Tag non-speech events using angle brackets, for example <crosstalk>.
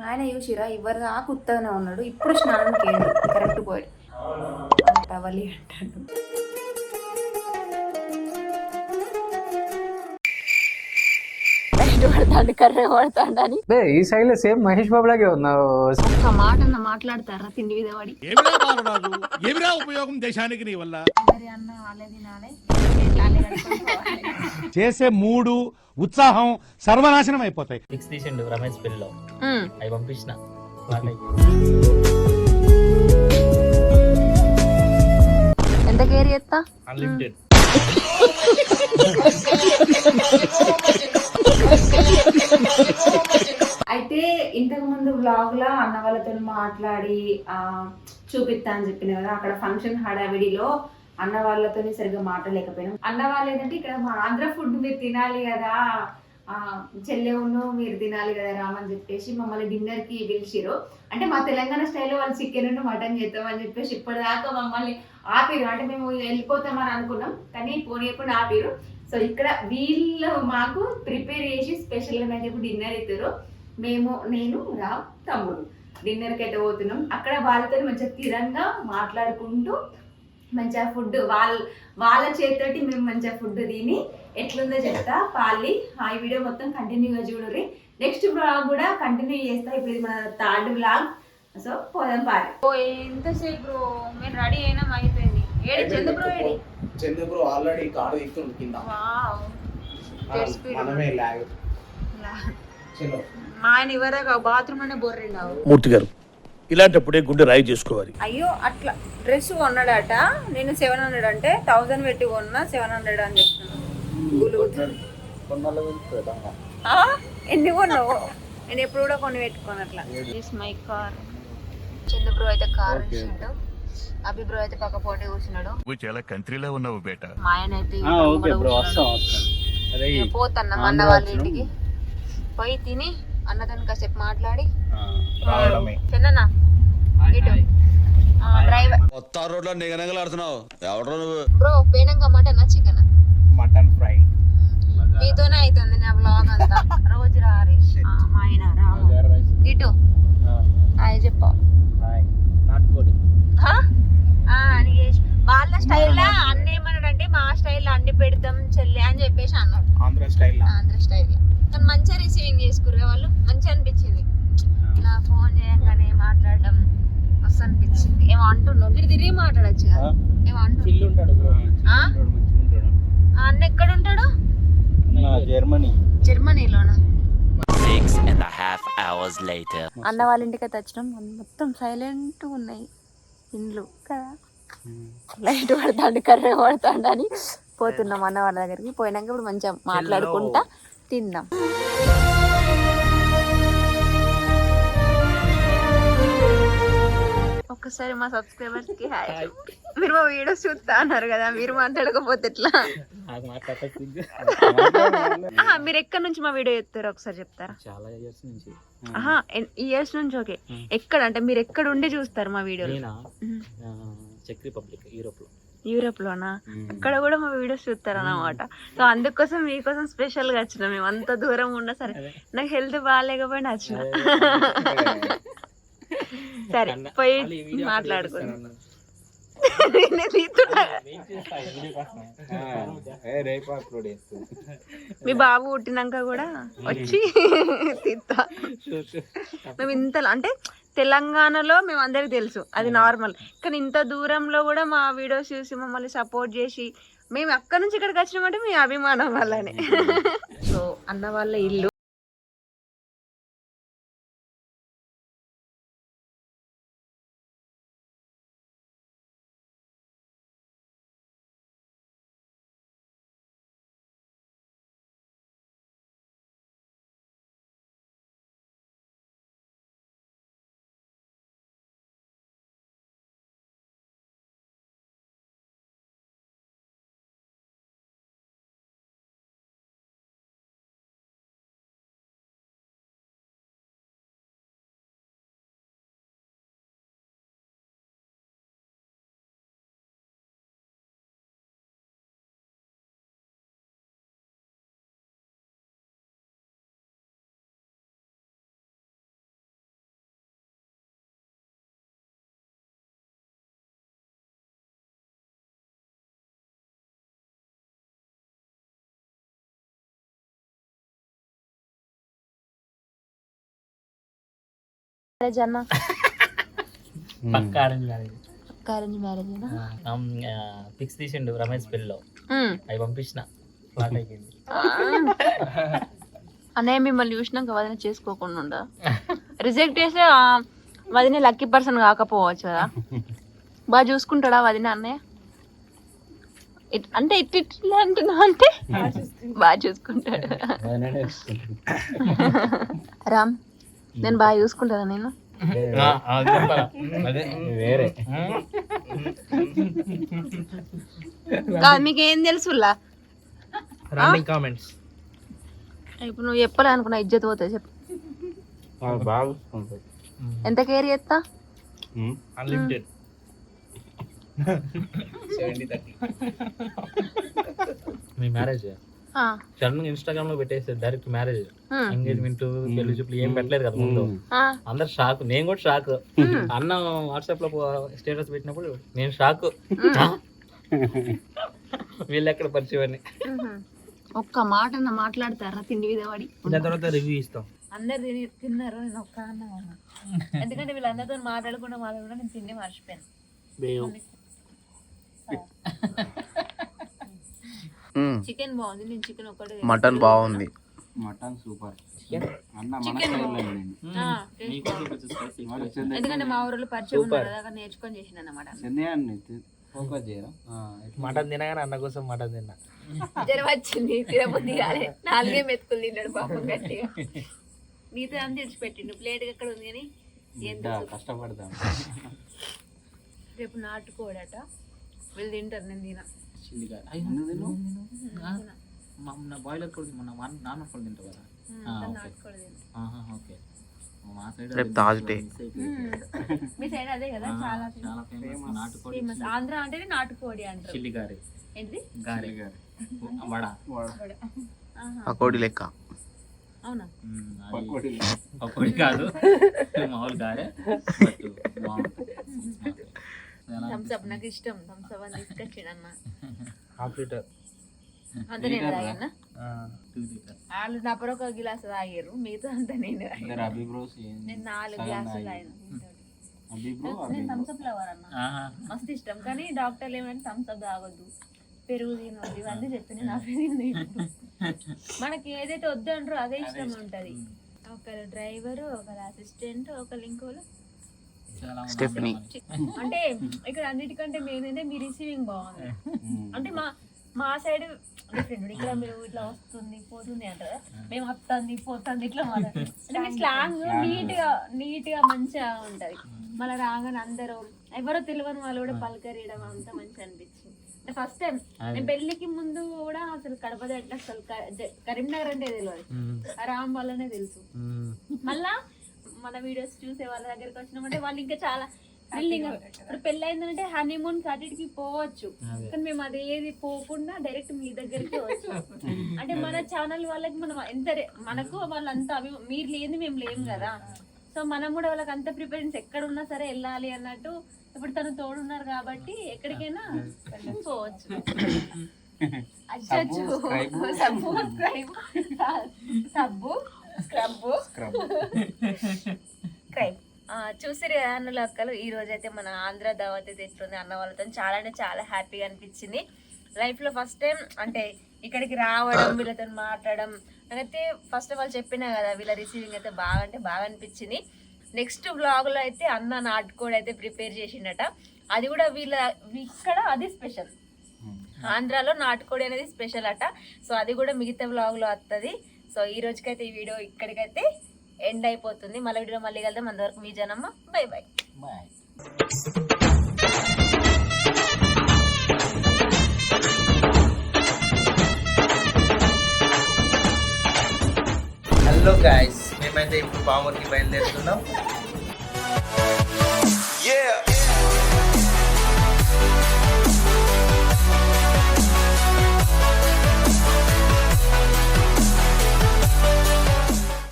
మా ఆయన చూసిరా ఎవరు దాకా ఉత్తగానే ఉన్నాడు. ఇప్పుడు స్నానం చేయండి. కరెక్ట్ పోయాడు టవలి అంటాడు. లైట్ పడతాడు కర్ర పడతాడు అని ఈ సైడ్లో సేమ్ మహేష్ బాబు లాగే ఉన్నావు. ఒక్క మాట అన్న మాట్లాడతారా తిండి పడి? ఏమిరా ఉపయోగం దేశానికి నీ వల్ల? అన్న వాళ్ళే తినాలి. చేసే మూడు ఉత్సాహం సర్వనాశనం అయిపోతాయి. పిక్స్ తీసిండు రమేష్ పెళ్ళిలో. అవి పంపించిన. ఎంత కేర్ చేస్తా? అన్లిమిటెడ్ ఇంతకుముందు ఇంతకు ముందు అన్న వాళ్ళతో మాట్లాడి చూపిస్తా అని చెప్పిన కదా అక్కడ ఫంక్షన్ హడావిడిలో అన్న వాళ్ళతో సరిగ్గా మాట్లాడలేకపోయినాం. అన్న వాళ్ళు ఏంటంటే ఇక్కడ మా ఆంధ్ర ఫుడ్ మీరు తినాలి కదా చెల్లెవును మీరు తినాలి కదా రామని చెప్పేసి మమ్మల్ని డిన్నర్కి పిలిచిరు అంటే మా తెలంగాణ స్టైల్లో వాళ్ళు చికెన్ మటన్ చేద్దామని చెప్పేసి ఇప్పటిదాకా మమ్మల్ని ఆపిరు అంటే మేము వెళ్ళిపోతామని అనుకున్నాం కానీ పోనీయకుండా ఆపిరు సో ఇక్కడ వీళ్ళు మాకు ప్రిపేర్ చేసి స్పెషల్గా నాకు చెప్పి డిన్నర్ ఇస్తారు మేము నేను రా తమ్ముడు. డిన్నర్కి అయితే పోతున్నాం? అక్కడ వాళ్ళతో మంచిగా తీరంగా మాట్లాడుకుంటూ మంచిగా ఫుడ్ వాళ్ళ వాళ్ళ చేతితోటి మేము మంచిగా ఫుడ్ తిని ఎట్లుందో చెప్తా. పాలి ఆ ఈ వీడియో మొత్తం కంటిన్యూగా చూడరి నెక్స్ట్ బ్లాగ్ కూడా కంటిన్యూ చేస్తా. ఇప్పుడు ఇది మన థర్డ్ బ్లాగ్ సో పోదాం పారి. ఓ ఎంతసేపు బ్రో? మేము రెడీ అయినా అయిపోయింది. ఏడి చంద్ర బ్రో ఏడి? చందు బ్రో ఆల్రెడీ కారు ఎక్కుతుంది కింద. వావ్. మనమే లాగ్ చలో మా ఆయన బాత్రూమ్లోనే బొర్రిండావు మూర్తి గారు ఇలాంటప్పుడే గుండె రాయి చేసుకోవాలి. అయ్యో అట్లా. డ్రెస్ కొన్నాడట నేను సెవెన్ హండ్రెడ్ అంటే థౌసండ్ పెట్టి కొన్నా సెవెన్ హండ్రెడ్ అని చెప్తున్నాను ఆ? ఎన్ని కొన్నావు? నేను ఎప్పుడు కూడా కొన్ని పెట్టుకోను అట్లా. This my car Chandu bro అయితే కార్ ఇచ్చిండు. అభి బ్రో అయితే పక్క పోటీ కూర్చున్నాడు. నువ్వు చాలా కంట్రీలో ఉన్నావు బేట. మా ఆయన అయితే ఈ ఓకే పక్క బ్రో కూర్చున్నాడు. వస్తాం వస్తాం. అదే ఇక పోతన్నా మా అన్న వాళ్ళ ఇంటికి. పోయి తిని అన్నతోని కాసేపు మాట్లాడి. రావడమే. చిన్ననా ఇటు. డ్రైవర్. కొత్త రోడ్లో నిగనగలాడుతున్నావు ఎవడో నువ్వు? బ్రో పోయినాక మటన్ చికెన్? Mutton fry. మీతోనే అవుతుంది నా బ్లాగ్ అంతా. రోజు రారి. ఆ, మా ఆయన రాము ఇటు. ఆయన చెప్పు. నాటుకోడి. వాళ్ళ స్టైల్లో? అన్న ఏమన్నాడంటే మా స్టైల్లో అన్ని పెడతాం చెల్లి అని చెప్పేసి అన్నాడు. ఆంధ్ర స్టైల్ ఆంధ్ర స్టైల్లో. కానీ మంచిగా రిసీవింగ్ చేసుకురు వాళ్ళు మంచిగా అనిపించింది. ఇలా ఫోన్ చేయంగానే మాట్లాడడం మస్తు అనిపించింది. ఏమో అంటున్నావు ఇక్కడ తిరిగి మాట్లాడచ్చు కదా. ఏమో అంటున్నావు పిల్లు ఉంటాడు బ్రో. ఆ? ఆ? అన్న ఎక్కడ ఉంటాడు? జర్మనీ. జర్మనీలోనా? Six and a half hours later. అన్న వాళ్ళ ఇంటికి అయితే వచ్చినాం. మొత్తం సైలెంట్ ఉన్నాయి. ఇండ్లు. కదా లైట్ పడతాండు కర్ర పడతాండు అని పోతున్నాం అన్న వాళ్ళ దగ్గరికి. పోయినాక ఇప్పుడు మంచిగా మాట్లాడుకుంటా. తిందాం. ఒక్కసారి మా సబ్స్క్రైబర్స్కి హాయ్. మీరు మా వీడియోస్ చూస్తా అన్నారు కదా మీరు మాట్లాడకపోతే ఎట్లా? మీరు ఎక్కడి నుంచి మా వీడియో చెప్తారో ఒకసారి చెప్తారా? చాలా ఇయర్స్ నుంచి. ఆహా ఇయర్స్ నుంచి ఓకే. ఎక్కడ అంటే మీరు ఎక్కడ ఉండి చూస్తారు మా వీడియోలు? నేనా? ఆ, చెక్ రిపబ్లిక్ యూరోప్లో యూరోప్ లోనా అక్కడ కూడా మా వీడియోస్ చూస్తారు అన్నమాట సో అందుకోసం మీకోసం స్పెషల్గా వచ్చిన మేము. అంత దూరం ఉన్నా సరే. నాకు హెల్త్ బాగాలేకపోయినా వచ్చిన. సరే పోయి మాట్లాడుకుందాం. నేనే తీస్తున్నా. రేపు అప్లోడ్ చేస్తుంది మీ బాబు పుట్టినాక కూడా వచ్చి తీస్తా మేము ఇంత అంటే తెలంగాణలో మేము అందరికి తెలుసు అది నార్మల్ కానీ ఇంత దూరంలో కూడా మా వీడియోస్ చూసి మమ్మల్ని సపోర్ట్ చేసి మేము అక్కడ నుంచి ఇక్కడికి వచ్చినామంటే మీ అభిమానం వల్లనే. సో అన్న వాళ్ళ ఇల్లు మ్యారేజ్ అన్న? <laughs> పక్క arrange marriage. Arrange marriage pics తీసిండు రమేష్ పెళ్ళిలో. అవి పంపించిన. ఫ్లాట్ అయిపోయింది. అన్నయ్య మిమ్మల్ని చూసినాక వదిన చేసుకోకుండా ఉందా రిజెక్ట్ <laughs> చేస్తే వదిన లక్కీ పర్సన్ కాకపోవచ్చు కదా. బాగా చూసుకుంటాడా వదిన అన్నయ్య? ఇట్- అంటే ఇట్ ఇట్లా అంటున్నా అంటే? బాగా చూసుకుంటాడు. రామ్. నేను బాగా చూసుకుంటాను నేను? అదే. వేరే. మీకు రన్నింగ్ కామెంట్స్ ఇప్పుడు నువ్వు చెప్పలే అనుకున్నా ఇజ్జత్ పోతుంది చెప్పు. ఎంత కేర్ చేస్తా? అన్లిమిటెడ్ <laughs> మీ మ్యారేజ్ ఆ, సడన్ ఇన్స్టాగ్రామ్లో పెట్టేసి డైరెక్ట్ మ్యారేజ్ ఎంగేజ్మెంట్ పెళ్ళి చూపులు ఏం పెట్టలేదు కదా ముందు. ఆ, అందరు షాక్ నేను కూడా షాక్ అన్న వాట్సాప్లో స్టేటస్ పెట్టినప్పుడు నేను షాక్ వీళ్ళు ఎక్కడ పరిచయం అని. ఒక్క మాట మాట్లాడతారా తిండి మీద పడి? దాని తర్వాత రివ్యూ ఇస్తాం. అందరు తిని తిన్నారు. నేను ఒక్క అన్న. ఎందుకంటే వీళ్ళందరితో మాట్లాడకుండా మాట్లాడకుండా నేను తిండి మర్చిపోయాను. చికెన్ బాగుంది నేను చికెన్ ఒక్కటే మటన్ బాగుంది. మటన్ సూపర్ అన్న మన బాగుంది. ఎందుకంటే మా ఊరిలో పరిచయం ఉన్నారు నేర్చుకొని చేసిన అన్నమాట మటన్ తినగానే అన్న కోసం మటన్ తిన్నా. జ్వరం వచ్చింది తినబుద్ధి కాలే. నాలుగే మెతుకులు తిన్నాడు పాపం గట్టిగా. నీతో అంత తెచ్చిపెట్టిండు? ప్లేట్ ఎక్కడ ఉంది కానీ? కష్టపడతాం. రేపు నాటుకోడట. వీళ్ళు తింటారు నేను తిన. మన బాయిలర్ కూడా మన నాన్న కూడా తింటావు కదా. ఓకే. తిన మా సైడ్ రేపు థర్స్డే మీ సైడ్ అదే. కదా చాలా చాలా ఫేమస్ నాటుకోడి ఫేమస్ ఆంధ్ర అంటేనే నాటుకోడి అంటారు. చిల్లి గారి. ఏంటిది గారి వడ. ఆహా. పకోడీ లెక్క. అవునా? పకోడీ పకోడీ కాదు. మామూలు గారే <laughs> <laughs> బట్ నాకు ఇష్టం. థమ్స్ అప్ అని తీసుకొచ్చాడు అన్న హాఫ్ లీటర్ అంత నేను తాగినా? వాళ్ళు ఒక గిలాస్ తాగారు మిగతా అంతా నేను నేను నాలుగు గ్లాసులు తాగిన లవర్ అన్న. మస్తు ఇష్టం కానీ డాక్టర్లు ఏమంటే తాగొద్దు. పెరుగు తినొద్దు ఇవన్నీ <laughs> మనకి ఏదైతే వద్దు అంటారో అదే ఇష్టం ఉంటది. ఒకరు డ్రైవర్ ఒకరు అసిస్టెంట్ ఒకరు మంది స్టెఫ్నీ. అంటే ఇక్కడ అన్నిటికంటే మెయిన్ అంటే మీ రిసీవింగ్ బాగుంది. అంటే మా మా సైడ్ డిఫరెంట్ ఇక్కడ మీరు ఇట్లా వస్తుంది పోతుంది అంటారు మేము వస్తుంది పోతుంది ఇట్లా <laughs> అంటే మీ స్లాంగ్ నీట్గా నీట్గా మంచిగా ఉంటది. మళ్ళీ రాగానే అందరూ ఎవరో తెలియని వాళ్ళు కూడా పలకరియడం అంతా మంచిగా అనిపించింది. అంటే ఫస్ట్ టైం నేను పెళ్ళికి ముందు కూడా అసలు కడప దగ్గర అసలు కరీంనగర్ అంటే తెలియదు ఆ రామ్ వల్లనే తెలుసు. మళ్ళా మన వీడియోస్ చూసే వాళ్ళ దగ్గరికి వచ్చినామంటే వాళ్ళు ఇంకా చాలా ఇంకా ఇప్పుడు పెళ్ళి అయిందంటే హనీమూన్ కటికి పోవచ్చు. కానీ మేము అది ఏది పోకుండా డైరెక్ట్ మీ దగ్గరికి వచ్చు <laughs> అంటే మన ఛానల్ వాళ్ళకి మనం ఎంత రే- మనకు వాళ్ళంతా అభి మీరు లేని మేము లేము కదా. సో మనం కూడా వాళ్ళకి అంత ప్రిపరేషన్స్ ఎక్కడ ఉన్నా సరే వెళ్ళాలి అన్నట్టు ఇప్పుడు తను తోడున్నారు కాబట్టి ఎక్కడికైనా పోవచ్చు. <coughs> అచ్చచ్చు సబ్బు <laughs> <laughs> స్క్రైబ్ క్రైమ్ చూసారు అన్నలు అక్కలు ఈ రోజు అయితే మన ఆంధ్ర దావత్ అయితే ఎట్లుంది అన్న వాళ్ళతో చాలా అంటే చాలా హ్యాపీగా అనిపించింది. లైఫ్లో ఫస్ట్ టైం అంటే ఇక్కడికి రావడం వీళ్ళతో మాట్లాడడం నాకైతే ఫస్ట్ ఆఫ్ ఆల్ చెప్పినా కదా వీళ్ళ రిసీవింగ్ అయితే బాగా అంటే బాగా అనిపించింది. నెక్స్ట్ బ్లాగ్లో అయితే అన్న నాటుకోడి అయితే ప్రిపేర్ చేసిండట. అది కూడా వీళ్ళ ఇక్కడ అది స్పెషల్ ఆంధ్రాలో నాటుకోడి అనేది స్పెషల్ అట. సో అది కూడా మిగతా వ్లాగ్లో వస్తుంది సో ఈ రోజుకైతే ఈ వీడియో ఇక్కడికైతే ఎండ్ అయిపోతుంది. మళ్ళీ వీడియో మళ్ళీ కలుద్దాం. అంతవరకు మీ Janamma. Bye bye bye hello guys మేమైతే ఇప్పుడు పామూర్కి బయలుదేరుతున్నాం. Yeah.